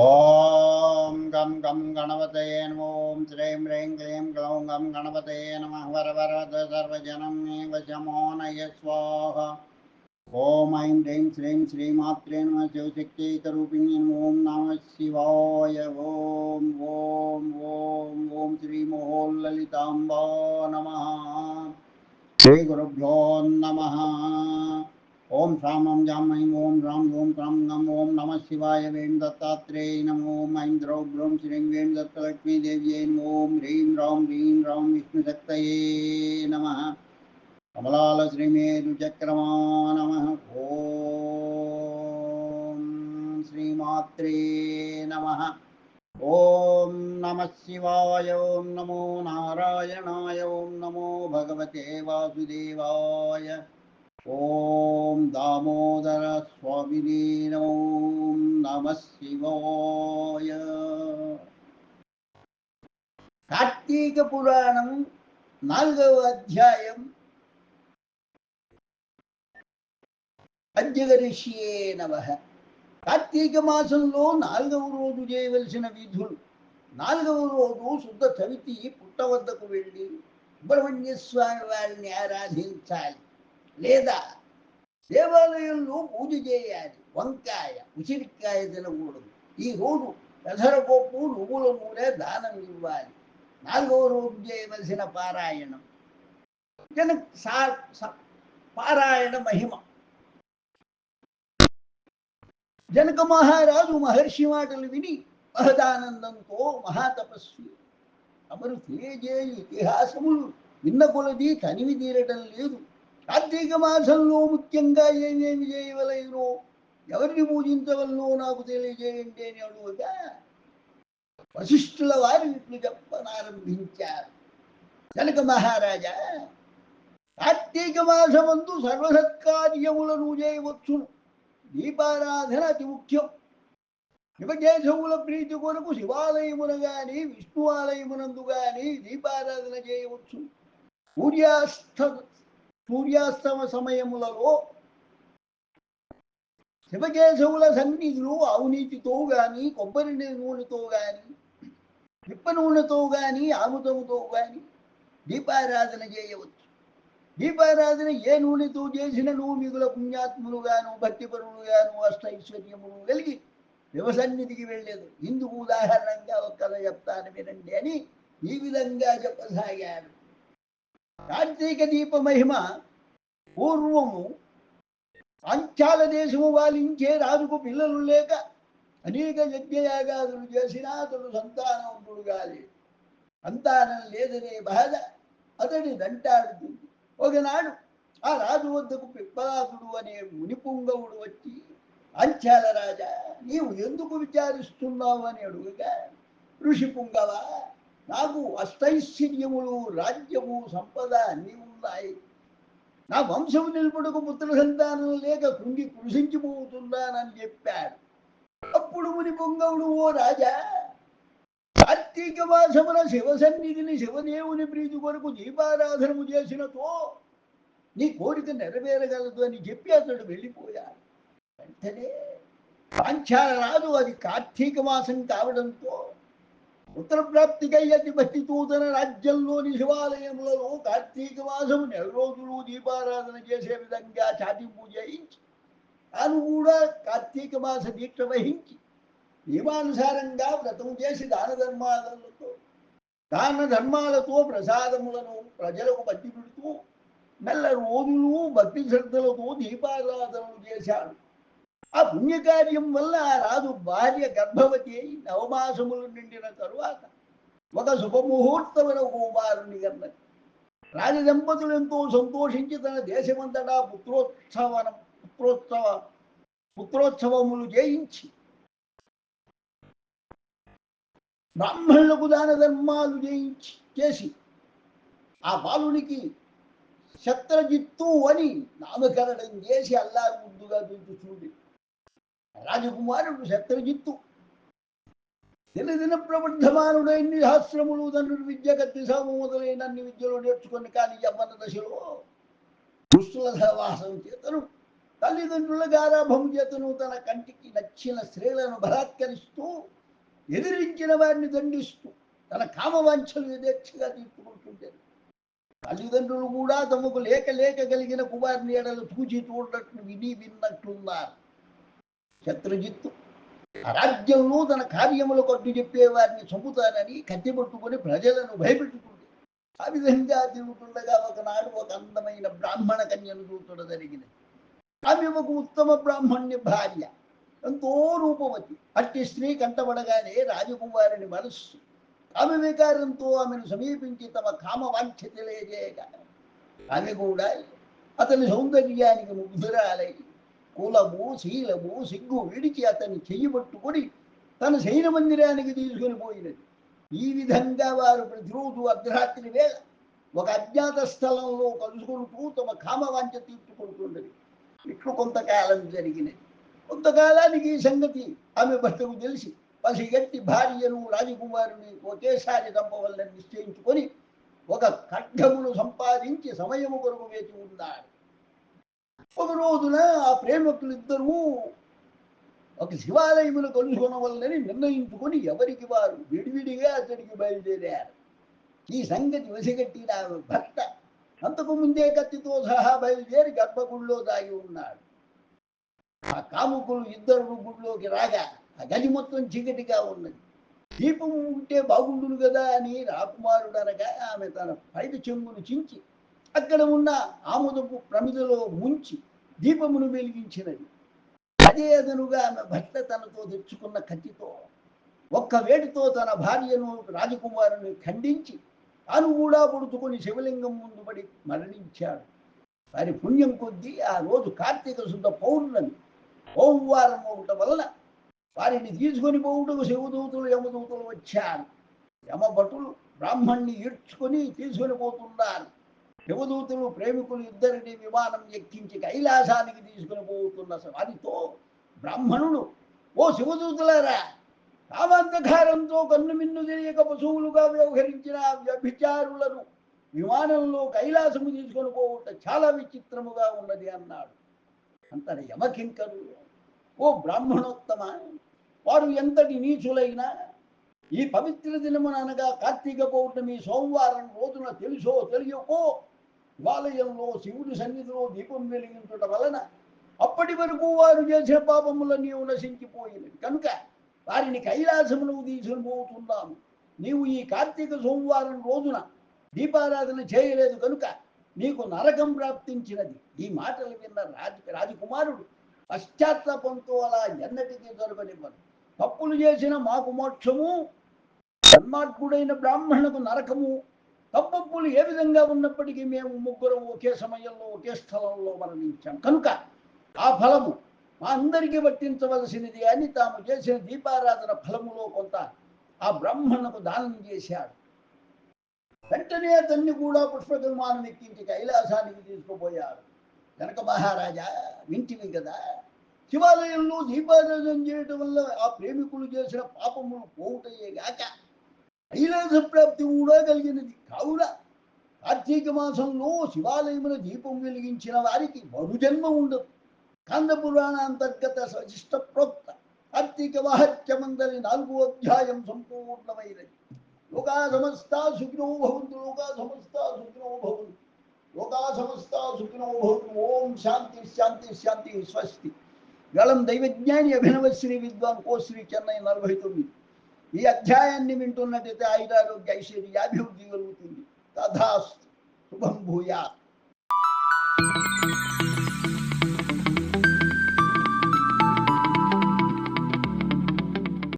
ఓం గం గం గణపతయే నమో ఓం శ్రీం హ్రీం క్లీం గ్లౌం గం గణపతయే నమ వర వరద సర్వజనం మే వశమోనయ స్వాహ ఓం ఐం హ్రీం శ్రీం శ్రీమాత్రే నమ శివశక్తికరూపిణి ఓం నమ శివాయ ఓం ఓం ఓం ఓం శ్రీ మహోల్లలితాంబా నమ శ్రీ గురుభ్యో నమ ఓం శ్రామం జామయం ఓం రాం ఓం క్రాం గం ఓం నమ శివాయ వేం దత్తాత్రేయ నమో ఓం ఐం ద్రౌ బ్రౌం శ్రీం వేం దత్తలక్ష్మీదేవ్యై నమో ఓం హ్రీం రాం హ్రీం రాం విష్ణుశక్తయే నమ కమలాల శ్రీమేరు చక్రమా నమ ఓం శ్రీమాత్రే నమ ఓం నమ శివాయ ఓం నమో నారాయణాయ ఓం నమో భగవతే వాసుదేవాయ ఓం దామోదర స్వామినే నమో నమ శివాయ కార్తీక పురాణం నాలుగవ అధ్యాయం పంచగరిష్యే నమ కార్తీక మాసంలో నాలుగవ రోజు చేయవలసిన విధులు. నాలుగవ రోజు శుద్ధ తవితి పుట్ట వద్దకు వెళ్ళి సుబ్రహ్మణ్య స్వామి వారిని ఆరాధించాలి. లేదా దేవాలయంలో పూజ చేయాలి. వంకాయ ఉసిరికాయ తినకూడదు. ఈ రోజు పెసరపప్పు నువ్వుల నూనె దానం ఇవ్వాలి. నాలుగవ రోజు చేయవలసిన పారాయణం. జన స- పారాయణ మహిమ. జనక మహారాజు మహర్షి మాటలు విని మహదానందంతో మహాతపస్వి అమరు తెలియజేయు ఇతిహాసములు. విన్న కొలది కనివి తీరటం లేదు. కార్తీక మాసంలో ముఖ్యంగా ఏమేమి చేయవలెనో? ఎవరిని పూజించవలనో నాకు తెలియజేయండి అని అడుగుగా వశిష్ఠుల వారి ఇట్లు చెప్పనారంభించారు. కనుక మహారాజా కార్తీక మాసమందు సర్వసత్కార్యములను చేయవచ్చును. దీపారాధన అతి ముఖ్యం. శివకేశవుల ప్రీతి కొరకు శివాలయమున గాని విష్ణు ఆలయమునందు గాని దీపారాధన చేయవచ్చు సూర్యాస్త సూర్యాస్తమ సమయములలో శివకేశవుల సన్నిధులు అవినీతితో గాని కొబ్బరి నూనెతో గాని నిప్ప నూనెతో గాని ఆముదముతో గాని దీపారాధన చేయవచ్చు. దీపారాధన ఏ నూనెతో చేసినను మిగుల పుణ్యాత్ములుగాను భక్తిపరులుగాను అష్టైశ్వర్యములు కలిగి శివసన్నిధికి వెళ్ళేది. ఇందుకు ఉదాహరణంగా ఒక కథ చెప్తాను వినండి అని ఈ విధంగా చెప్పసాగాడు కార్తీక దీప మహిమ పూర్వము పాంచాల దేశము వాలించే రాజుకు పిల్లలు లేక అనేక యజ్ఞయాగాదులు చేసినా అతడు సంతానవంతుడు కాలేదు సంతానం లేదనే బాధ అతడి దంటాడుతుంది. ఒకనాడు ఆ రాజు వద్దకు పిప్పలాదుడు అనే మునిపుంగవుడు వచ్చి అంచాల రాజా నీవు ఎందుకు విచారిస్తున్నావు? అని అడుగుగా ఋషి పుంగవా నాకు అష్టైశ్వర్యములు రాజ్యము సంపద అన్నీ ఉన్నాయి. నా వంశము నిలుపుటకు పుత్ర సంతానం లేక కృంగి కృషించిపోతున్నానని చెప్పాడు. అప్పుడు ముని పొంగవుడు ఓ రాజా కార్తీక మాసమున శివ సన్నిధిని శివదేవుని ప్రీతి కొరకు దీపారాధనము చేసినతో నీ కోరిక నెరవేరగలదు అని చెప్పి అతడు వెళ్ళిపోయాడు. వెంటనే పాంచాల రాదు అది కార్తీక మాసం కావడంతో ఉత్తరప్రాప్తికై అతి తూతన రాజ్యంలోని శివాలయములలో కార్తీక మాసము నెల రోజులు దీపారాధన చేసే విధంగా చాటింపు చేయించి తాను కూడా కార్తీక మాస దీక్ష వహించి నియమానుసారంగా వ్రతం చేసి దాన ధర్మాలతో దాన ధర్మాలతో ప్రసాదములను ప్రజలకు పట్టి పెడుతూ నెల రోజులు భక్తి శ్రద్ధలతో దీపారాధనలు చేశాడు. ఆ పుణ్యకార్యం వల్ల రాజు భార్య గర్భవతి అయి నవమాసములు నిండిన తరువాత ఒక శుభముహూర్తమైన కుమారుని కన్నది. రాజదంపతులు ఎంతో సంతోషించి తన దేశమంతటా పుత్రోత్సవనం పుత్రోత్సవ పుత్రోత్సవములు చేయించి బ్రాహ్మణులకు దాన ధర్మాలు చేయించి చేసి ఆ బాలునికి శత్రజిత్తు అని నామకరణం చేసి అల్లారు ముద్దుగా చూపి రాజకుమారుడు శత్రజిత్తు దినదిన ప్రబుద్ధమానుడు సహస్రములు తండ్రి విద్య కత్తి సాము మొదలైన అన్ని విద్యలు నేర్చుకొని కానీ యవ్వన దశలో దుస్తుల సహవాసం చేతను తల్లిదండ్రుల గారాభం చేతను తన కంటికి నచ్చిన స్త్రీలను బలాత్కరిస్తూ ఎదిరించిన వారిని దండిస్తూ తన కామవాంఛలు యథేచ్ఛగా తీర్చుకుంటుండేది తల్లిదండ్రులు కూడా తమకు లేక లేక కలిగిన కుమారుని ఎడలు తూచి చూడట్లు విని విన్నట్లున్నారు. శత్రుజిత్తు. రాజ్యంలో తన కార్యముల చెప్పే చెప్పేవారిని చంపుతానని కత్తి పట్టుకొని ప్రజలను భయపెట్టుకుంది. ఆ విధంగా తిరుగుతుండగా ఒకనాడు ఒక అందమైన బ్రాహ్మణ కన్యను చూతుడ జరిగినది ఆమె ఒక ఉత్తమ బ్రాహ్మణ్య భార్య. ఎంతో రూపవతి. అట్టి స్త్రీ కంటబడగానే రాజకుమారుని మనస్సు. ఆమె వికారంతో ఆమెను సమీపించి తమ కామ వాంఛ తెలియజేయగా ఆమె కూడా అతని సౌందర్యానికి ముగ్ధురాలయ్యి కులము శీలము సిగ్గు విడిచి అతన్ని చెయ్యి పట్టుకొని తన శైన మందిరానికి తీసుకుని పోయినది. ఈ విధంగా వారు ప్రతిరోజు అర్ధరాత్రి వేళ ఒక అజ్ఞాత స్థలంలో కలుసుకుంటూ తమ కామవాంఛ తీర్చుకుంటుండేది. ఇట్లు కొంతకాలం జరిగినది. కొంతకాలానికి ఈ సంగతి ఆమె భర్తకు తెలిసి పసిగట్టి భార్యను రాజకుమారుని ఒకేసారి చంపవల్లని నిశ్చయించుకొని ఒక ఖడ్గమును సంపాదించి సమయము కొరకు వేచి ఉన్నాడు ఒక రోజున ఆ ప్రేమికులిద్దరూ ఒక శివాలయములు కలుసుకొనవల్లని నిర్ణయించుకొని ఎవరికి వారు విడివిడిగా అతడికి బయలుదేరారు. ఈ సంగతి వసిగట్టిన ఆమె భర్త అంతకు ముందే కత్తితో సహా బయలుదేరి గర్భగుడిలో దాగి ఉన్నాడు. ఆ కాముకులు ఇద్దరు గుడిలోకి రాగా ఆ గది మొత్తం చీకటిగా ఉన్నది. దీపం ఉంటే బాగుండును కదా అని రాకుమారుడు అనగా ఆమె తన పైట చెంగును చించి అక్కడ ఉన్న ఆముదపు ప్రమిదలో ముంచి దీపమును వెలిగించినది. అదే అదనుగా ఆమె భర్త తనతో తెచ్చుకున్న కత్తితో ఒక్క వేటితో తన భార్యను రాజకుమారుని ఖండించి తాను కూడా పొడుచుకొని శివలింగం ముందు పడి మరణించాడు. వారి పుణ్యం కొద్దీ ఆ రోజు కార్తీక శుద్ధ పౌర్ణమి ఓంవారం ఒకటి వలన వారిని తీసుకొని పోవుటకు శివదూతులు యమదూతులు వచ్చారు. యమభటులు బ్రాహ్మణ్ణి ఈడ్చుకొని తీసుకొని పోతున్నారు. యమదూతులు ప్రేమికులు ఇద్దరిని విమానం ఎక్కించి కైలాసానికి తీసుకుని పోతున్న వారితో బ్రాహ్మణుడు ఓ శివదూతులారా కామాంధకారంతో కన్ను మిన్ను తెలియక పశువులుగా వ్యవహరించిన వ్యభిచారులను విమానంలో కైలాసము తీసుకొని పోవుట చాలా విచిత్రముగా ఉన్నది అన్నాడు. అంతటి యమకింకరు ఓ బ్రాహ్మణోత్తమ వారు ఎంతటి నీచులైనా ఈ పవిత్ర దినమునగా అనగా కార్తీక పౌర్ణమి సోమవారం రోజున తెలుసో తెలియకో శివాలయంలో శివుడి సన్నిధిలో దీపం వెలిగించుట వలన అప్పటి వరకు వారు చేసిన పాపములన్నీ నశించిపోయినవి. కనుక వారిని కైలాసమునకు తీసుకుని పోతున్నాము నీవు ఈ కార్తీక సోమవారం రోజున దీపారాధన చేయలేదు కనుక నీకు నరకం ప్రాప్తించినది. ఈ మాటలు విన్న రాజ రాజకుమారుడు పశ్చాత్తాపంతో అలా ఎన్నటికీ దొరకనివ్వను తప్పులు చేసిన మాకు మోక్షము సన్మార్గుడైన బ్రాహ్మణులకు నరకము తప్పప్పులు ఏ విధంగా ఉన్నప్పటికీ మేము ముగ్గురం ఒకే సమయంలో ఒకే స్థలంలో మరణించాం. కనుక ఆ ఫలము మా అందరికీ వర్తించవలసినది అని తాము చేసిన దీపారాధన ఫలములో కొంత ఆ బ్రాహ్మణకు దానం చేశాడు. వెంటనే అతన్ని కూడా పుష్పక ఎక్కించి కైలాసానికి తీసుకుపోయారు కనుక మహారాజా వింటివి కదా. శివాలయంలో దీపారాధన చేయటం వల్ల ఆ ప్రేమికులు చేసిన పాపములు పోవుటయ్యేగాక కైలాస ప్రాప్తి కూడా కలిగినది. కావున కార్తీక మాసంలో శివాలయమున దీపం వెలిగించిన వారికి మరుజన్మ ఉండదు. కంద పురాణ అంతర్గత సశిష్ట ప్రోక్త కార్తీక మహత్యమందరి నాలుగో అధ్యాయం సంపూర్ణమైనది. లోకా సమస్త సుఖినో భవంతు లోకా సమస్త సుఖినో భవంతు లోకా సమస్త సుఖినో భవంతు. ఓం శాంతి శాంతి శాంతి స్వస్తి. గళం దైవజ్ఞాని అభినవ శ్రీ విద్వాన్ కో శ్రీ చెన్నై నలభై తొమ్మిది. ఈ అధ్యాయాన్ని వింటున్నట్టయితే ఆయురారోగ్య ఐశ్వర్యాభివృద్ధి కలుగుతుంది తథాస్తు శుభం భూయాత్